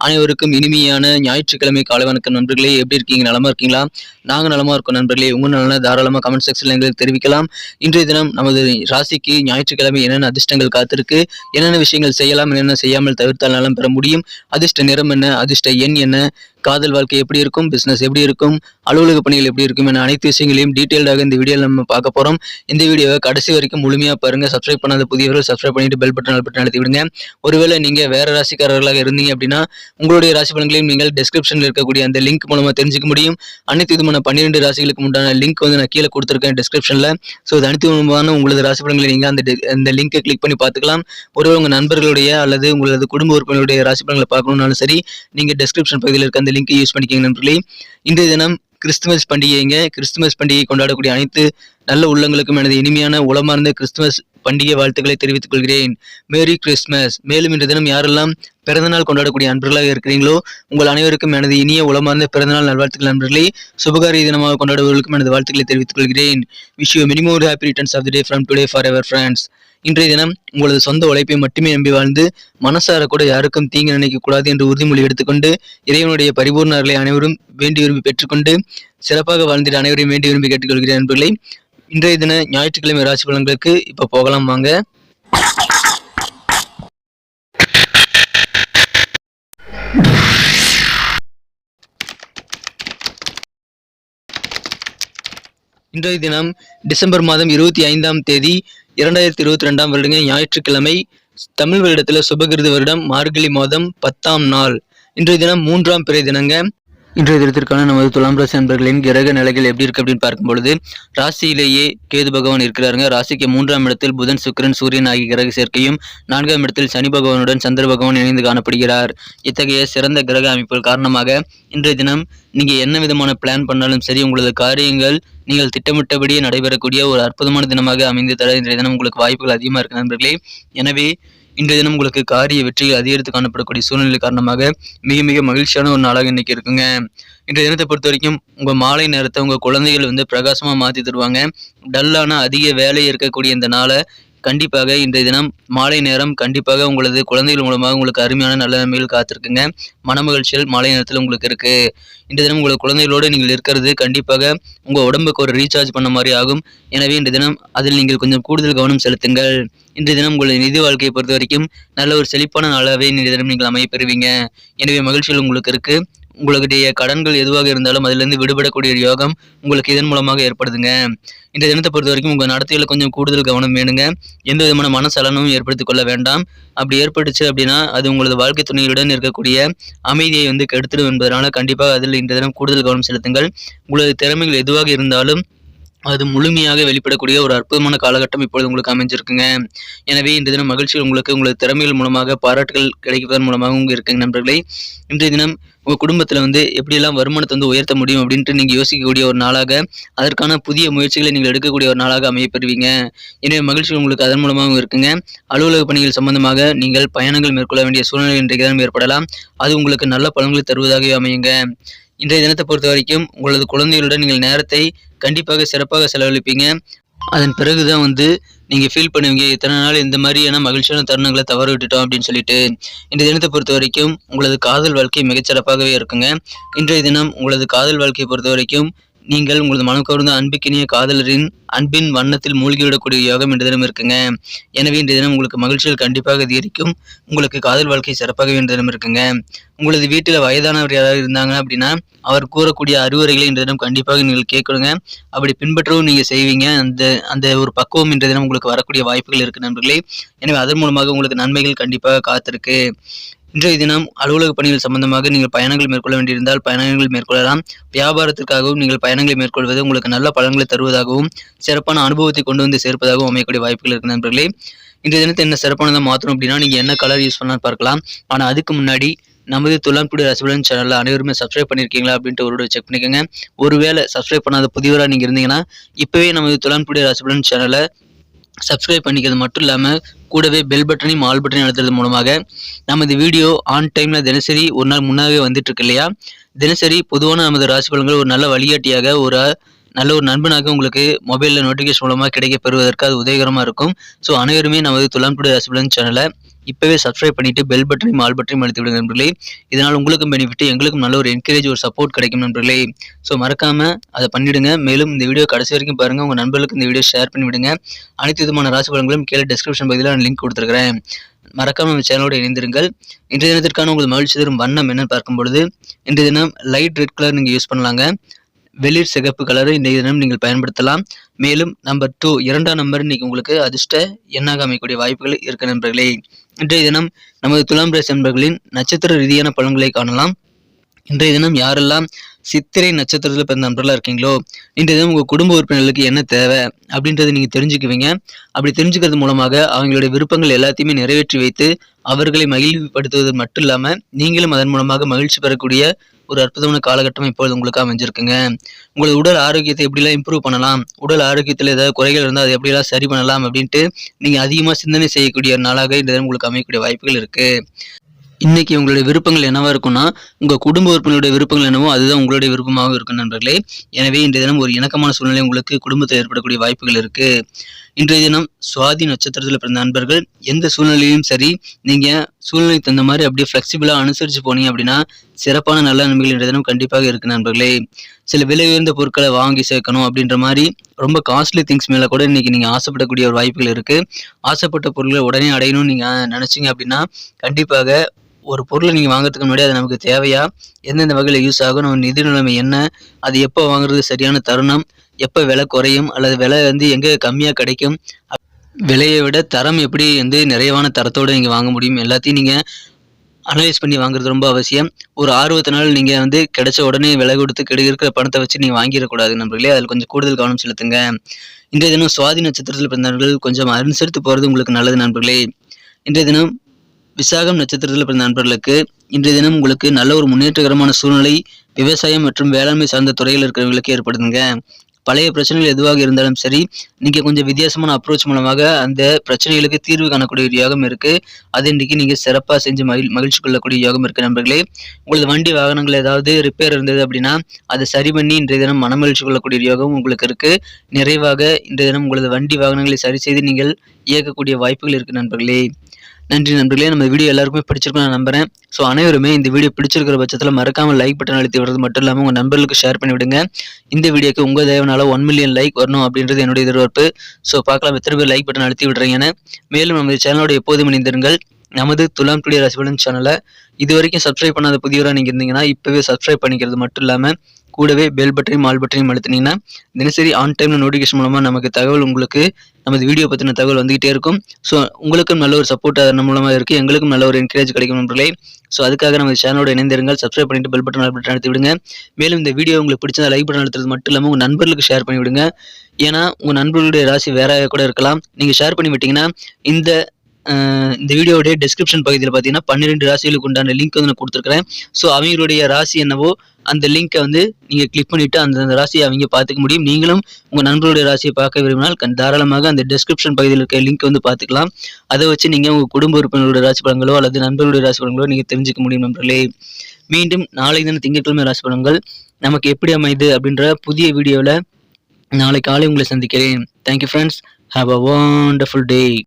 அனைவருக்கும் இனிமையான ஞாயிற்றுக்கிழமை காலை வணக்கம் நண்பர்களே. எப்படி இருக்கீங்க? நலமா இருக்கீங்களா? நாங்கள் நலமா இருக்கோம் நண்பர்களே. உங்க நலனை தாராளமாக கமெண்ட் செக்ஷன்ல எங்களுக்கு தெரிவிக்கலாம். இன்றைய தினம் நமது ராசிக்கு ஞாயிற்றுக்கிழமை என்னென்ன அதிர்ஷ்டங்கள் காத்திருக்கு என்னென்ன விஷயங்கள் செய்யலாம் என்னென்ன செய்யாமல் தவிர்த்தால் நலம் பெற முடியும் அதிர்ஷ்ட நிறம் என்ன அதிர்ஷ்ட எண் என்ன காதல் வாழ்க்கை எப்படி இருக்கும் பிஸ்னஸ் எப்படி இருக்கும் அலுவலக பணிகள் எப்படி இருக்கும் என அனைத்து விஷயங்களையும் டீட்டெயில்டாக இந்த வீடியோவில் நம்ம பார்க்க போகிறோம் இந்த வீடியோவை கடைசி வரைக்கும் முழுமையாக பாருங்க. சப்ஸ்கிரைப் பண்ணாத புதியவர்கள் சப்ஸ்கிரைப் பண்ணிட்டு பெல் பட்டன் பட்டன் அழுத்தி விடுங்க. ஒருவேளை நீங்கள் வேறு ராசிக்காரர்களாக இருந்தீங்க அப்படின்னா உங்களுடைய ராசி பலன்களையும் நீங்கள் டிஸ்கிரிப்ஷனில் இருக்கக்கூடிய அந்த லிங்க் மூலமாக தெரிஞ்சிக்க முடியும். அனைத்து விதமான பன்னிரெண்டு ராசிகளுக்கு உண்டான லிங்க் வந்து நான் கீழே கொடுத்துருக்கேன் டிஸ்கிரிப்ஷனில் ஸோ இது அனைத்து விதமான உங்களது ராசி பலன்களை நீங்கள் அந்த அந்த லிங்கை கிளிக் பண்ணி பார்த்துக்கலாம். ஒருவேளை உங்கள் நண்பர்களுடைய அல்லது உங்களது குடும்ப உறுப்பினருடைய ராசி பலன்களை பார்க்கணும்னாலும் சரி நீங்க டிஸ்கிரிப்ஷன் பகுதியில் இருக்க அந்த லிங்கை யூஸ் பண்ணிக்கங்க நண்பர்களே. இந்த தினம் கிறிஸ்துமஸ் பண்டிகைங்க. கிறிஸ்துமஸ் பண்டிகை கொண்டாடக்கூடிய அனைத்து நல்ல உள்ளங்களுக்கும் எனது இனிமையான உளமார்ந்த கிறிஸ்துமஸ் பண்டிகை வாழ்த்துக்களை தெரிவித்துக் கொள்கிறேன். மேரி கிறிஸ்மஸ் மேலும் இன்று தினம் யாரெல்லாம் பிறந்தநாள் கொண்டாடக்கூடிய அன்பர்களாக இருக்கிறீங்களோ உங்கள் அனைவருக்கும் எனது இனிய உளமார்ந்த பிறந்தநாள் நல்வாழ்த்துக்கள் நண்பர்களே. சுபகாரிய தினமாக கொண்டாடுவர்களுக்கும் எனது வாழ்த்துக்களை தெரிவித்துக் கொள்கிறேன். விஷ் யூ ஒரு happy returns of the day from today forever friends இன்றைய தினம் உங்களது சொந்த உழைப்பை மட்டுமே நம்பி வாழ்ந்து மனசார கூட யாருக்கும் தீங்கு நினைக்க கூடாது என்று உறுதிமொழி எடுத்துக்கொண்டு இறைவனுடைய பரிபூர்ணர்களை அனைவரும் வேண்டி விரும்பி பெற்றுக்கொண்டு சிறப்பாக வாழ்ந்திட அனைவரையும் வேண்டி விரும்பி கேட்டுக்கொள்கிறேன் நண்பர்களை. இன்றைய தின ஞாயிற்றுக்கிழமை ராசி பலன்களுக்கு இப்ப போகலாம் வாங்க. இன்றைய தினம் டிசம்பர் மாதம் இருபத்தி ஐந்தாம் தேதி இரண்டாயிரத்தி இருபத்தி ரெண்டாம் வருடங்க ஞாயிற்றுக்கிழமை. தமிழ் வருடத்துல சுபகிருது வருடம் மார்கழி மாதம் பத்தாம் நாள். இன்றைய தினம் மூன்றாம் பிறை தினங்க. இன்றைய தினத்திற்கான நமது துலாம் ராசி அன்பர்களின் கிரக நிலைகள் எப்படி இருக்கு அப்படின்னு பார்க்கும் பொழுது ராசியிலேயே கேது பகவான் இருக்கிறாருங்க. ராசிக்கு மூன்றாம் இடத்தில் புதன் சுக்கிரன் சூரியன் ஆகிய கிரக சேர்க்கையும் நான்காம் இடத்தில் சனி பகவானுடன் சந்திர பகவான் இணைந்து காணப்படுகிறார். இத்தகைய சிறந்த கிரக அமைப்புகள் காரணமாக இன்றைய தினம் நீங்க என்ன விதமான பிளான் பண்ணாலும் சரி உங்களது காரியங்கள் நீங்கள் திட்டமிட்டபடியே நடைபெறக்கூடிய ஒரு அற்புதமான தினமாக அமைந்து தர இன்றைய தினம் உங்களுக்கு வாய்ப்புகள் அதிகமாக இருக்கு நண்பர்களே. எனவே இன்றைய தினம் உங்களுக்கு காரிய வெற்றிகள் அதிகரித்து காணப்படக்கூடிய சூழ்நிலை காரணமாக மிக மிக மகிழ்ச்சியான ஒரு நாளாக இன்னைக்கு இருக்குங்க. இன்றைய தினத்தை பொறுத்த வரைக்கும் உங்க மாலை நேரத்தை உங்க குழந்தைகள் வந்து பிரகாசமா மாத்தி தருவாங்க. டல்லான அதிக வேலை இருக்கக்கூடிய இந்த நாளை கண்டிப்பாக இன்றைய தினம் மாலை நேரம் கண்டிப்பாக உங்களது குழந்தைகள் மூலமாக உங்களுக்கு அருமையான நல்ல நன்மைகள் காத்திருக்குங்க. மனமகிழ்ச்சிகள் மாலை நேரத்தில் உங்களுக்கு இருக்கு. இன்றைய தினம் உங்களது குழந்தைகளோடு நீங்கள் இருக்கிறது கண்டிப்பாக உங்கள் உடம்புக்கு ஒரு ரீசார்ஜ் பண்ண மாதிரி ஆகும். எனவே இன்றைய தினம் அதில் நீங்கள் கொஞ்சம் கூடுதல் கவனம் செலுத்துங்கள். இன்றைய தினம் உங்களது நிதி வாழ்க்கையை பொறுத்த வரைக்கும் நல்ல ஒரு செழிப்பான நாளாகவே இன்றைய தினம் நீங்கள் அமைய பெறுவீங்க. எனவே மகிழ்ச்சிகள் உங்களுக்கு இருக்குது உங்களுடைய கடன்கள் எதுவாக இருந்தாலும் அதிலிருந்து விடுபடக்கூடிய யோகம் உங்களுக்கு இதன் மூலமாக ஏற்படுதுங்க. இந்த தினத்தை பொறுத்த வரைக்கும் உங்கள் நடத்தையில் கொஞ்சம் கூடுதல் கவனம் வேணுங்க. எந்த விதமான மனசலனமும் ஏற்படுத்திக் கொள்ள வேண்டாம். அப்படி ஏற்பட்டுச்சு அப்படின்னா அது உங்களது வாழ்க்கை துணையுடன் இருக்கக்கூடிய அமைதியை வந்து கெடுத்துடும் என்பதனால கண்டிப்பாக அதில் இந்த தினம் கூடுதல் கவனம் செலுத்துங்கள். உங்களது திறமைகள் எதுவாக இருந்தாலும் அது முழுமையாக வெளிப்படக்கூடிய ஒரு அற்புதமான காலகட்டம் இப்பொழுது உங்களுக்கு அமைஞ்சிருக்குங்க. எனவே இந்த தினம் மகிழ்ச்சிகள் உங்களுக்கு உங்களது திறமைகள் மூலமாக பாராட்டுகள் கிடைப்பதன் மூலமாக உங்க இருக்குங்க நண்பர்களே. இன்றைய தினம் உங்கள் குடும்பத்தில் வந்து எப்படியெல்லாம் வருமானத்தை வந்து உயர்த்த முடியும் அப்படின்ட்டு நீங்கள் யோசிக்கக்கூடிய ஒரு நாளாக அதற்கான புதிய முயற்சிகளை நீங்கள் எடுக்கக்கூடிய ஒரு நாளாக அமையப்பெறுவீங்க. எனவே மகிழ்ச்சி உங்களுக்கு அதன் மூலமாகவும் இருக்குங்க. அலுவலக பணிகள் சம்பந்தமாக நீங்கள் பயணங்கள் மேற்கொள்ள வேண்டிய சூழ்நிலை இன்றைக்கு தினம் ஏற்படலாம். அது உங்களுக்கு நல்ல பலன்களை தருவதாகவே அமையுங்க. இன்றைய தினத்தை பொறுத்த வரைக்கும் உங்களது குழந்தைகளுடன் நீங்கள் நேரத்தை கண்டிப்பாக சிறப்பாக செலவழிப்பீங்க. அதன் பிறகுதான் வந்து நீங்க ஃபீல் பண்ணுவீங்க இத்தனை நாள் இந்த மாதிரியான மகிழ்ச்சியான தருணங்களை தவற விட்டுட்டோம் அப்படின்னு சொல்லிட்டு. இந்த தினத்தை பொறுத்த வரைக்கும் உங்களது காதல் வாழ்க்கை மிகச்சிறப்பாகவே இருக்குங்க. இன்றைய தினம் உங்களது காதல் வாழ்க்கையை பொறுத்த வரைக்கும் நீங்கள் உங்களது மனம் கவர்ந்த அன்புக்கினிய காதலரின் அன்பின் வண்ணத்தில் மூழ்கிவிடக்கூடிய யோகம் இன்று தினம் இருக்குங்க. எனவே இன்றைய தினம் உங்களுக்கு மகிழ்ச்சிகள் கண்டிப்பாக அதிகரிக்கும். உங்களுக்கு காதல் வாழ்க்கை சிறப்பாகவே இன்று தினம் இருக்குங்க. உங்களது வீட்டில் வயதானவர் யாராவது இருந்தாங்க அப்படின்னா அவர் கூறக்கூடிய அறிவுரைகளை இன்று தினம் கண்டிப்பாக நீங்கள் கேட்கணுங்க. அப்படி பின்பற்றவும் நீங்கள் செய்வீங்க. அந்த அந்த ஒரு பக்குவம் இன்று தினம் உங்களுக்கு வரக்கூடிய வாய்ப்புகள் இருக்கு நண்பர்களே. எனவே அதன் மூலமாக உங்களுக்கு நன்மைகள் கண்டிப்பாக காத்திருக்கு. இன்றைய தினம் அலுவலக பணிகள் சம்பந்தமாக நீங்கள் பயணங்கள் மேற்கொள்ள வேண்டியிருந்தால் பயணங்கள் மேற்கொள்ளலாம். வியாபாரத்திற்காகவும் நீங்கள் பயணங்களை மேற்கொள்வது உங்களுக்கு நல்ல பலன்களை தருவதாகவும் சிறப்பான அனுபவத்தை கொண்டு வந்து சேர்ப்பதாகவும் அமையக்கூடிய வாய்ப்புகள் இருக்கு நண்பர்களே. இன்றைய தினத்தை என்ன சிறப்பானதாக மாற்றணும் அப்படின்னா நீங்கள் என்ன கலர் யூஸ் பண்ணலாம் பார்க்கலாம். ஆனால் அதுக்கு முன்னாடி நமது துலான்குடி ரசிபலன் சேனலில் அனைவருமே சப்ஸ்கிரைப் பண்ணியிருக்கீங்களா அப்படின்ட்டு ஒரு செக் பண்ணிக்கோங்க. ஒருவேளை சப்ஸ்கிரைப் பண்ணாத புதியவராக நீங்கள் இருந்தீங்கன்னா இப்போவே நமது துலான்குடி ரசிபலன் சேனலை சப்ஸ்கிரைப் பண்ணிக்கிறது மட்டும் இல்லாமல் கூடவே பெல் பட்டனையும் ஆல் பட்டனையும் அழுத்துறது மூலமாக நமது வீடியோ ஆன் டைமில் தினசரி ஒரு நாள் முன்னாகவே வந்துட்டுருக்கு இல்லையா? தினசரி பொதுவான நமது ராசி பலன்கள் ஒரு நல்ல வழிகாட்டியாக ஒரு நல்ல ஒரு நண்பனாக உங்களுக்கு மொபைலில் நோட்டிஃபிகேஷன் மூலமாக கிடைக்க பெறுவதற்கு அது உதவிகரமாக இருக்கும். ஸோ அனைவருமே நமது துலாம் டுடே ராசிபலன் சேனலை இப்போவே சப்ஸ்கிரைப் பண்ணிட்டு பெல் பட்டனையும் ஆல் பட்டனையும் அழுத்தி விடுங்க நண்பர்களே. இதனால் உங்களுக்கும் பெனிஃபிட் எங்களுக்கும் நல்ல ஒரு என்கரேஜ் ஒரு சப்போர்ட் கிடைக்கும் நண்பர்களே. ஸோ மறக்காமல் அதை பண்ணிவிடுங்க மேலும் இந்த வீடியோ கடைசி வரைக்கும் பாருங்கள் உங்கள் நண்பர்களுக்கு இந்த வீடியோ ஷேர் பண்ணிவிடுங்க அனைத்து விதமான ராசி பலன்களும் கீழே டிஸ்கிரிப்ஷன் பகுதியில் நான் லிங்க் கொடுத்துருக்கிறேன். மறக்காம நம்ம சேனலோடு இணைந்திருங்கள். இன்றைய தினத்திற்கான உங்களுக்கு மகிழ்ச்சி தரும் வண்ணம் என்னன்னு பார்க்கும் பொழுது இன்றைய தினம் லைட் ரெட் கலர் நீங்கள் யூஸ் பண்ணலாங்க. வெளிர் சிகப்பு கலரை இன்றைய தினம் நீங்கள் பயன்படுத்தலாம். மேலும் நம்பர் டூ இரண்டாம் நம்பர் இன்னைக்கு உங்களுக்கு அதிர்ஷ்ட எண்ணாக அமைக்கக்கூடிய வாய்ப்புகள் இருக்க நண்பர்களே. இன்றைய தினம் நமது துலாம் ராசி நண்பர்களின் நட்சத்திர ரீதியான பலன்களை காணலாம். இன்றைய தினம் யாரெல்லாம் சித்திரை நட்சத்திரத்தில் பிறந்த நண்பர்களாக இருக்கீங்களோ இன்றைய தினம் உங்கள் குடும்ப உறுப்பினர்களுக்கு என்ன தேவை அப்படின்றத நீங்கள் தெரிஞ்சுக்குவீங்க. அப்படி தெரிஞ்சுக்கிறது மூலமாக அவங்களுடைய விருப்பங்கள் எல்லாத்தையுமே நிறைவேற்றி வைத்து அவர்களை மகிழ்வுபடுத்துவது மட்டும் இல்லாமல் நீங்களும் அதன் மூலமாக மகிழ்ச்சி பெறக்கூடிய ஒரு அற்புதமான காலகட்டம் இப்பொழுது உங்களுக்கு அமைஞ்சிருக்குங்க. உங்களது உடல் ஆரோக்கியத்தை எப்படிலாம் இம்ப்ரூவ் பண்ணலாம்? உடல் ஆரோக்கியத்தில் ஏதாவது குறைகள் இருந்தால் அதை எப்படிலாம் சரி பண்ணலாம் அப்படின்ட்டு நீங்கள் அதிகமாக சிந்தனை செய்யக்கூடிய நாளாக இந்த தினம் உங்களுக்கு அமையக்கூடிய வாய்ப்புகள் இருக்குது இன்னைக்கு உங்களுடைய விருப்பங்கள் என்னவா இருக்கும்னா உங்க குடும்ப உறுப்பினருடைய விருப்பங்கள் என்னவோ அதுதான் உங்களுடைய விருப்பமாக இருக்கும் நண்பர்களே. எனவே இன்றைய தினம் ஒரு இணக்கமான சூழ்நிலை உங்களுக்கு குடும்பத்தில் ஏற்படக்கூடிய வாய்ப்புகள் இருக்குது இன்றைய தினம் சுவாதி நட்சத்திரத்தில் பிறந்த நண்பர்கள் எந்த சூழ்நிலையும் சரி நீங்கள் சூழ்நிலைக்கு தகுந்த மாதிரி அப்படியே ஃப்ளெக்சிபிளாக அனுசரித்து போனீங்க அப்படின்னா சிறப்பான நல்ல நன்மைகள் இன்றைய தினம் கண்டிப்பாக இருக்குது நண்பர்களே. சில விலை உயர்ந்த பொருட்களை வாங்கி சேர்க்கணும் அப்படின்ற மாதிரி ரொம்ப காஸ்ட்லி திங்ஸ் மேலே கூட இன்றைக்கி நீங்கள் ஆசைப்படக்கூடிய ஒரு வாய்ப்புகள் இருக்குது ஆசைப்பட்ட பொருட்களை உடனே அடையணும்னு நீங்கள் நினச்சிங்க அப்படின்னா கண்டிப்பாக ஒரு பொருளை நீங்கள் வாங்குறதுக்கு முன்னாடி அது நமக்கு தேவையா? எந்தெந்த வகையில் யூஸ் ஆகும் நம்ம நிதி நிலைமை என்ன? அது எப்போ வாங்குறது சரியான தருணம்? எப்போ விலை குறையும் அல்லது விலை வந்து எங்கே கம்மியாக கிடைக்கும்? விலையை விட தரம் எப்படி வந்து நிறைவான தரத்தோடு நீங்கள் வாங்க முடியும்? எல்லாத்தையும் நீங்கள் அனலைஸ் பண்ணி வாங்குறது ரொம்ப அவசியம். ஒரு ஆர்வத்தினால் நீங்கள் வந்து கிடைச்ச உடனே விலை கொடுத்து கெடு இருக்கிற பணத்தை வச்சு நீங்கள் வாங்கிடக்கூடாது நண்பர்களே. அதில் கொஞ்சம் கூடுதல் கவனம் செலுத்துங்க. இன்றைய தினம் சுவாதி நட்சத்திரத்தில் பிறந்தவர்கள் கொஞ்சம் அனுசரித்து போகிறது உங்களுக்கு நல்லது நண்பர்களே. இன்றைய தினம் விசாகம் நட்சத்திரத்தில் பிறந்த நண்பர்களுக்கு இன்றைய தினம் உங்களுக்கு நல்ல ஒரு முன்னேற்றகரமான சூழ்நிலை விவசாயம் மற்றும் வேளாண்மை சார்ந்த துறையில் இருக்கிறவங்களுக்கு ஏற்படுதுங்க. பழைய பிரச்சனைகள் எதுவாக இருந்தாலும் சரி நீங்கள் கொஞ்சம் வித்தியாசமான அப்ரோச் மூலமாக அந்த பிரச்சனைகளுக்கு தீர்வு காணக்கூடிய ஒரு யோகம் இருக்குது அது இன்றைக்கி நீங்கள் சிறப்பாக செஞ்சு மகிழ் மகிழ்ச்சி கொள்ளக்கூடிய யோகம் இருக்குது நண்பர்களே. உங்களது வண்டி வாகனங்கள் ஏதாவது ரிப்பேர் இருந்தது அப்படின்னா அதை சரி பண்ணி இன்றைய தினம் மனமகிழ்ச்சி கொள்ளக்கூடிய யோகம் உங்களுக்கு இருக்குது நிறைவாக இன்றைய தினம் உங்களது வண்டி வாகனங்களை சரி செய்து நீங்கள் இயக்கக்கூடிய வாய்ப்புகள் இருக்குது நண்பர்களே. நன்றி நண்பர்களே. நம்ம வீடியோ எல்லாருக்குமே பிடிச்சிருக்கும் நான் நம்புறேன். ஸோ அனைவருமே இந்த வீடியோ பிடிச்சிருக்கிற பட்சத்தில் மறக்காமல் லைக் பட்டன் அழுத்தி விடுறது மட்டும் இல்லாமல் உங்கள் நண்பர்களுக்கு ஷேர் பண்ணி விடுங்க. இந்த வீடியோக்கு உங்கள் தேவனால ஒன் மில்லியன் லைக் வரணும் அப்படின்றது என்னுடைய எதிர்பார்ப்பு. ஸோ பார்க்கலாம். எத்தனை பேர் லைக் பட்டன் அழுத்தி விடுறீங்கன்னு மேலும் நமது சேனலோட எப்போதும் இணைந்திருங்கள். நமது துலாம் டுடே ரசிபலன் சேனலை இது வரைக்கும் சப்ஸ்கிரைப் பண்ணாத புதியவராக நீங்கள் இருந்தீங்கன்னா இப்போவே சப்ஸ்கிரைப் பண்ணிக்கிறது மட்டும் இல்லாமல் கூடவே பெல் பட்டனையும் ஆல் பட்டனையும் அழுத்தினீங்கன்னா தினசரி ஆன் டைமில் நோட்டிஃபிகேஷன் மூலமாக நமக்கு தகவல் உங்களுக்கு நமது வீடியோ பற்றின தகவல் வந்துகிட்டே இருக்கும். ஸோ உங்களுக்கும் நல்ல ஒரு சப்போர்ட் அதன் மூலமாக இருக்குது எங்களுக்கும் நல்ல ஒரு என்கரேஜ் கிடைக்கும் நண்பர்களே. ஸோ அதுக்காக நம்ம சேனலோட இணைந்திருங்கள். சப்ஸ்கிரைப் பண்ணிட்டு பெல் பட்டன் ஆல் பட்டன் அழுத்தி விடுங்க. மேலும் இந்த வீடியோ உங்களுக்கு பிடிச்சதா லைக் பட்டன் அழுத்துறது மட்டும் இல்லாமல் உங்கள் நண்பர்களுக்கு ஷேர் பண்ணி விடுங்க ஏன்னா உங்கள் நண்பர்களுடைய ராசி வேற கூட இருக்கலாம். நீங்கள் ஷேர் பண்ணி விட்டீங்கன்னா இந்த இந்த வீடியோடைய டிஸ்கிரிப்ஷன் பகுதியில் பார்த்தீங்கன்னா பன்னிரெண்டு ராசிகளுக்கு உண்டான லிங்க் வந்து நான் கொடுத்துருக்குறேன். ஸோ அவங்களுடைய ராசி என்னவோ அந்த லிங்க்கை வந்து நீங்கள் கிளிக் பண்ணிவிட்டு அந்த அந்த ராசியை அவங்க பார்த்துக்க முடியும். நீங்களும் உங்கள் நண்பர்களுடைய ராசியை பார்க்க விரும்பினால் தாராளமாக அந்த டிஸ்கிரிப்ஷன் பகுதியில் இருக்க லிங்க் வந்து பார்த்துக்கலாம். அதை வச்சு நீங்கள் உங்கள் குடும்ப உறுப்பினர்களுடைய ராசி பலன்களோ அல்லது நண்பர்களுடைய ராசி பலன்களோ நீங்கள் தெரிஞ்சுக்க முடியும் நண்பர்களே. மீண்டும் நாளை தினம் திங்கட்கிழமை ராசி பலன்கள். நமக்கு எப்படி அமையுது அப்படின்ற புதிய வீடியோவில் நாளை காலை உங்களை சந்திக்கிறேன். Thank you friends have a wonderful day